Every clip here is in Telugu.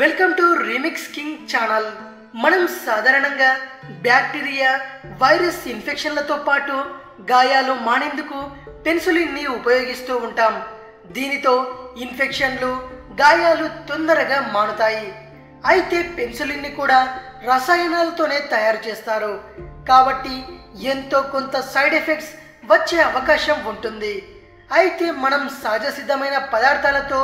Welcome to remix king channel. మనం సాధారణంగా బ్యాక్టీరియా వైరస్ ఇన్ఫెక్షన్లతో పాటు గాయాలు మానేందుకు పెన్సులిన్ని ఉపయోగిస్తూ ఉంటాం. దీనితో ఇన్ఫెక్షన్లు గాయాలు తొందరగా మానుతాయి. అయితే పెన్సిలిన్ని కూడా రసాయనాలతోనే తయారు చేస్తారు. కాబట్టి ఎంతో కొంత సైడ్ ఎఫెక్ట్స్ వచ్చే అవకాశం ఉంటుంది. అయితే మనం సహజ సిద్ధమైన పదార్థాలతో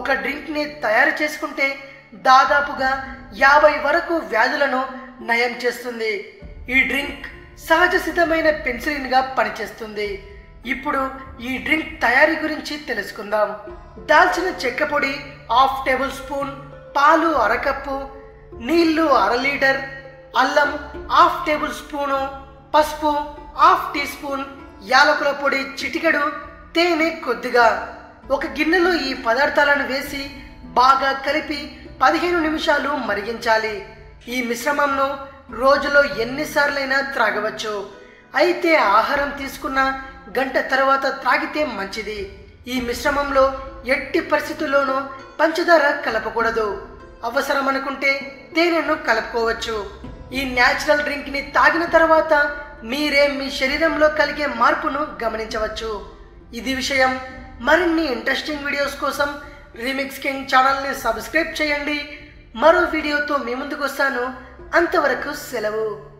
ఒక డ్రింక్ని తయారు చేసుకుంటే దాదాపుగా యాభై వరకు వ్యాధులను నయం చేస్తుంది. ఈ డ్రింక్ సహజ సిద్ధమైన పెన్సిలిన్గా పనిచేస్తుంది. ఇప్పుడు ఈ డ్రింక్ తయారీ గురించి తెలుసుకుందాం. దాల్చిన చెక్క పొడి హాఫ్ టేబుల్ స్పూన్ పాలు అరకప్పు నీళ్ళు అర లీటర్ అల్లం హాఫ్ టేబుల్ స్పూను పసుపు హాఫ్ టీ స్పూన్ యాలకుల పొడి చిటికెడు తేనె కొద్దిగా. ఒక గిన్నెలో ఈ పదార్థాలను వేసి బాగా కలిపి పదిహేను నిమిషాలు మరిగించాలి. ఈ మిశ్రమంను రోజులో ఎన్నిసార్లైనా త్రాగవచ్చు. అయితే ఆహారం తీసుకున్న గంట తర్వాత త్రాగితే మంచిది. ఈ మిశ్రమంలో ఎట్టి పరిస్థితుల్లోనూ పంచదార కలపకూడదు. అవసరం అనుకుంటే తేనెను కలుపుకోవచ్చు. ఈ న్యాచురల్ డ్రింక్ని తాగిన తర్వాత మీరే మీ శరీరంలో కలిగే మార్పును గమనించవచ్చు. ఇది విషయం మరిన్ని ఇంట్రెస్టింగ్ వీడియోస్ కోసం రీమిక్స్ కింగ్ ఛానల్ని సబ్స్క్రైబ్ చేయండి. మరో వీడియోతో మీ ముందుకు వస్తాను. అంతవరకు సెలవు.